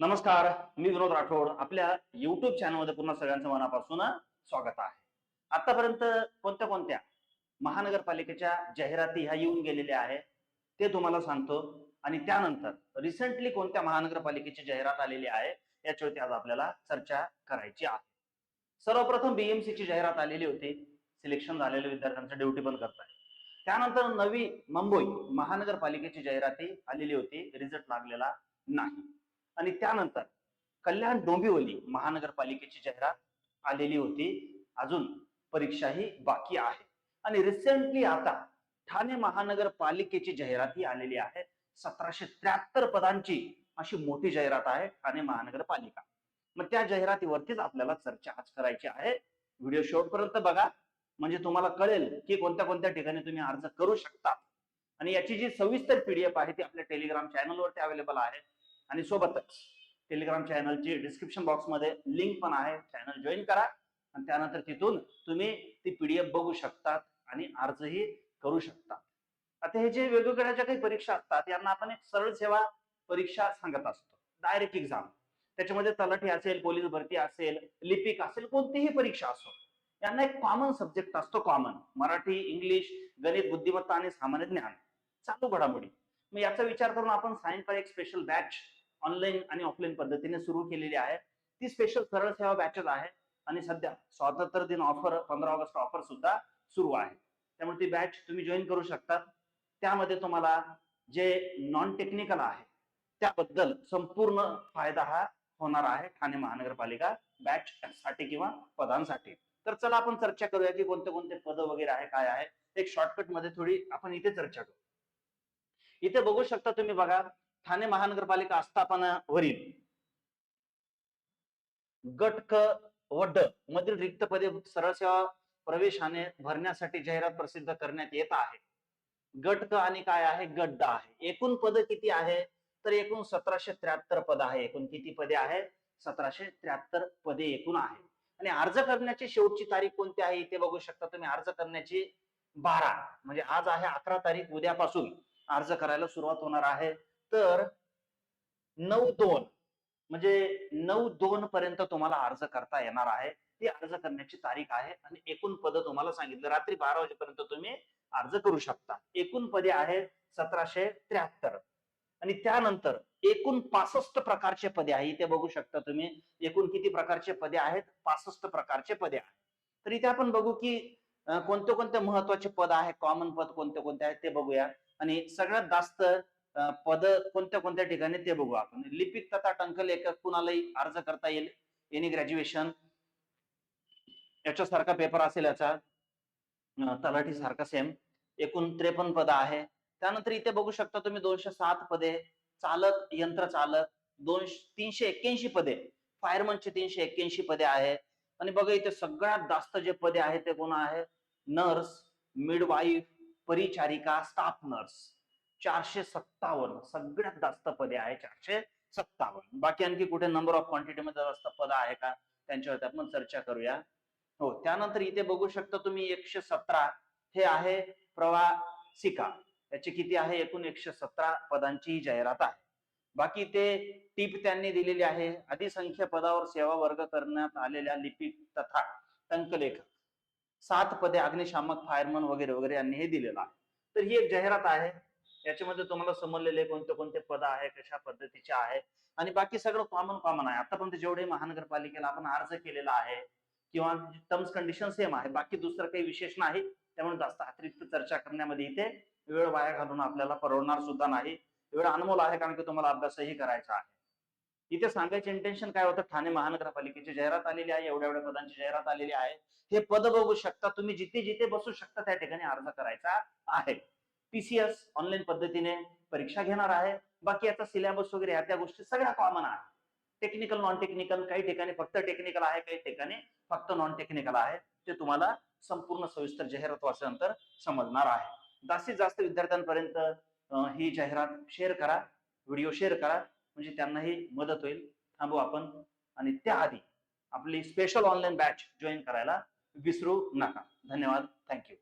नमस्कार मी विनोद राठोड. आपल्या युट्यूब चॅनलमध्ये पुन्हा सगळ्यांचं मनापासून स्वागत आहे. आतापर्यंत कोणत्या कोणत्या महानगरपालिकेच्या जाहिराती ह्या येऊन गेलेल्या आहे ते तुम्हाला सांगतो. आणि त्यानंतर रिसेंटली कोणत्या महानगरपालिकेची जाहिरात आलेली आहे याच्यावरती आज आपल्याला चर्चा करायची आहे. सर्वप्रथम बीएमसी ची जाहिरात आलेली होती. सिलेक्शन झालेल्या विद्यार्थ्यांचं ड्युटी पण करताय. त्यानंतर नवी मुंबई महानगरपालिकेची जाहिराती आलेली होती. रिझल्ट लागलेला नाही. आणि त्यानंतर कल्याण डोंबिवली महानगरपालिकेची जाहिरात आलेली होती. अजून परीक्षाही बाकी आहे. आणि रिसेंटली आता ठाणे महानगरपालिकेची जाहिराती आलेली आहे. सतराशे त्र्याहत्तर पदांची अशी मोठी जाहिरात आहे ठाणे महानगरपालिका. मग त्या जाहिरातीवरतीच आपल्याला चर्चा आज करायची आहे. व्हिडिओ शेवटपर्यंत बघा. म्हणजे तुम्हाला कळेल की कोणत्या कोणत्या ठिकाणी तुम्ही अर्ज करू शकता. आणि याची जी सविस्तर पीडीएफ आहे ती आपल्या टेलिग्राम चॅनलवरती अवेलेबल आहे. आणि सोबतच टेलिग्राम चॅनलची डिस्क्रिप्शन बॉक्समध्ये लिंक पण आहे. चॅनल जॉईन करा. आणि त्यानंतर तिथून तुम्ही ती पीडीएफ बघू शकतात आणि अर्जही करू शकता आता हे जे वेगवेगळ्या ज्या काही परीक्षा असतात यांना आपण एक सरळ सेवा परीक्षा सांगत असतो. डायरेक्ट एक्झाम त्याच्यामध्ये तलाठी असेल पोलीस भरती असेल लिपिक असेल कोणतीही परीक्षा असो. यांना एक कॉमन सब्जेक्ट असतो कॉमन मराठी इंग्लिश गणित बुद्धिमत्ता आणि सामान्य ज्ञान. चालू घडामोडी. मग याचा विचार करून आपण सायंकाळी एक स्पेशल बॅच ऑनलाईन आणि ऑफलाईन पद्धतीने सुरू केलेली आहे. ती स्पेशल सरळ सेवा बॅचेस आहे. आणि सध्या स्वातंत्र्य दिन ऑफर पंधरा ऑगस्ट ऑफर सुद्धा सुरू आहे. त्यामुळे ती बॅच तुम्ही जॉईन करू शकता त्यामध्ये तुम्हाला जे नॉन टेक्निकल आहे त्याबद्दल संपूर्ण फायदा हा होणार आहे ठाणे महानगरपालिका बॅच साठी किंवा पदांसाठी. तर चला आपण चर्चा करूया की कोणते कोणते पद वगैरे आहे काय आहे. एक शॉर्टकटमध्ये थोडी आपण इथे चर्चा करू. इथे बघू शकता तुम्ही बघा ठाणे महानगरपालिका आस्थापनावरील गट क व ड मधील रिक्त पदे सरळ सेवा प्रवेशाने भरण्यासाठी जाहिरात प्रसिद्ध करण्यात येत आहे. गट क आणि काय आहे? गड्ड आहे. एकूण पद किती आहे? तर एकूण सतराशे त्र्याहत्तर पद आहे. एकूण किती पदे आहे? सतराशे त्र्याहत्तर पदे एकूण आहे. आणि अर्ज करण्याची शेवटची तारीख कोणती आहे? इथे बघू शकता तुम्ही. अर्ज करण्याची बारा म्हणजे आज आहे अकरा तारीख उद्यापासून अर्ज करायला सुरुवात होणार आहे. तर नऊ दोन म्हणजे नऊ दोन पर्यंत तुम्हाला अर्ज करता येणार आहे. ती अर्ज करण्याची तारीख आहे आणि एकूण पद तुम्हाला सांगितलं. रात्री बारा वाजेपर्यंत तुम्ही अर्ज करू शकता. एकूण पदे आहेत सतराशे त्र्याहत्तर. आणि त्यानंतर एकूण पासष्ट प्रकारचे पदे आहे. इथे बघू शकता तुम्ही एकूण किती प्रकारचे पदे आहेत? पासष्ट प्रकारचे पदे आहेत. तर इथे आपण बघू की कोणते कोणते महत्त्वाचे पद आहे? कॉमन पद कोणते कोणते आहेत ते बघूया. आणि सगळ्यात जास्त पद कोणत्या कोणत्या ठिकाणी ते बघू आपण. लिपिक तथा टंक लेखक कुणालाही अर्ज करता येईल. एनी ग्रॅज्युएशन याच्यासारखा पेपर असेल याचा. तलाठी सारखा सेम एकूण त्रेपन्न पद आहे. त्यानंतर इथे बघू शकता तुम्ही दोनशे सात पदे. चालक यंत्र चालक दोन तीनशे एक्क्याऐंशी पदे. फायरमनचे तीनशे एक्क्याऐंशी पदे आहे. आणि बघा इथे सगळ्यात जास्त जे पदे आहेत ते कोण आहे? नर्स मिडवाईफ परिचारिका स्टाफ नर्स चारशे सत्तावन्न. सगळ्यात जास्त पदे आहे चारशे सत्तावन्न. बाकी आणखी कुठे नंबर ऑफ क्वांटिटी मध्ये जास्त पद आहे का? त्यांच्यावरती आपण चर्चा करूया. हो त्यानंतर इथे बघू शकता तुम्ही एकशे सतरा. हे आहे प्रवासिका. याची किती आहे? एकूण एकशे सतरा पदांची ही जाहिरात आहे. बाकी ते टीप त्यांनी दिलेली आहे. अधिसंख्य पदावर सेवा वर्ग करण्यात आलेल्या लिपिक तथा टंकलेखक. सात पदे अग्निशामक फायरमन वगैरे वगैरे यांनी हे दिलेलं आहे. तर ही एक जाहिरात आहे. याच्यामध्ये तुम्हाला समजलेले कोणते कोणते पद आहे कशा पद्धतीचे आहे. आणि बाकी सगळं कॉमन कॉमन आहे. आतापर्यंत जेवढे महानगरपालिकेला आपण अर्ज केलेला आहे किंवा टर्म्स कंडिशन सेम आहे. बाकी दुसरं काही विशेष नाही. त्यामुळे जास्त अतिरिक्त चर्चा करण्यामध्ये इथे वेळ वाया घालून आपल्याला परवडणार सुद्धा नाही. वेळ अनमोल आहे कारण की तुम्हाला अभ्यासही करायचा आहे. इथे सांगायचे इंटेन्शन काय होतं? ठाणे महानगरपालिकेची जाहिरात आलेली आहे एवढ्या एवढ्या पदांची जाहिरात आलेली आहे. हे पद बघू शकता तुम्ही. जिथे जिथे बसू शकता त्या ठिकाणी अर्ज करायचा आहे. पीसीएस ऑनलाईन पद्धतीने परीक्षा घेणार आहे. बाकी याचा सिलेबस वगैरे या त्या गोष्टी सगळ्या कॉमन आहे टेक्निकल नॉन टेक्निकल काही ठिकाणी फक्त टेक्निकल आहे काही ठिकाणी फक्त नॉन टेक्निकल आहे. ते तुम्हाला संपूर्ण सविस्तर जाहिरात वाचल्यानंतर समजणार आहे. जास्तीत जास्त विद्यार्थ्यांपर्यंत ही जाहिरात शेअर करा व्हिडिओ शेअर करा म्हणजे त्यांनाही मदत होईल. थांबू आपण. आणि त्याआधी आपली स्पेशल ऑनलाईन बॅच जॉईन करायला विसरू नका. धन्यवाद. थँक्यू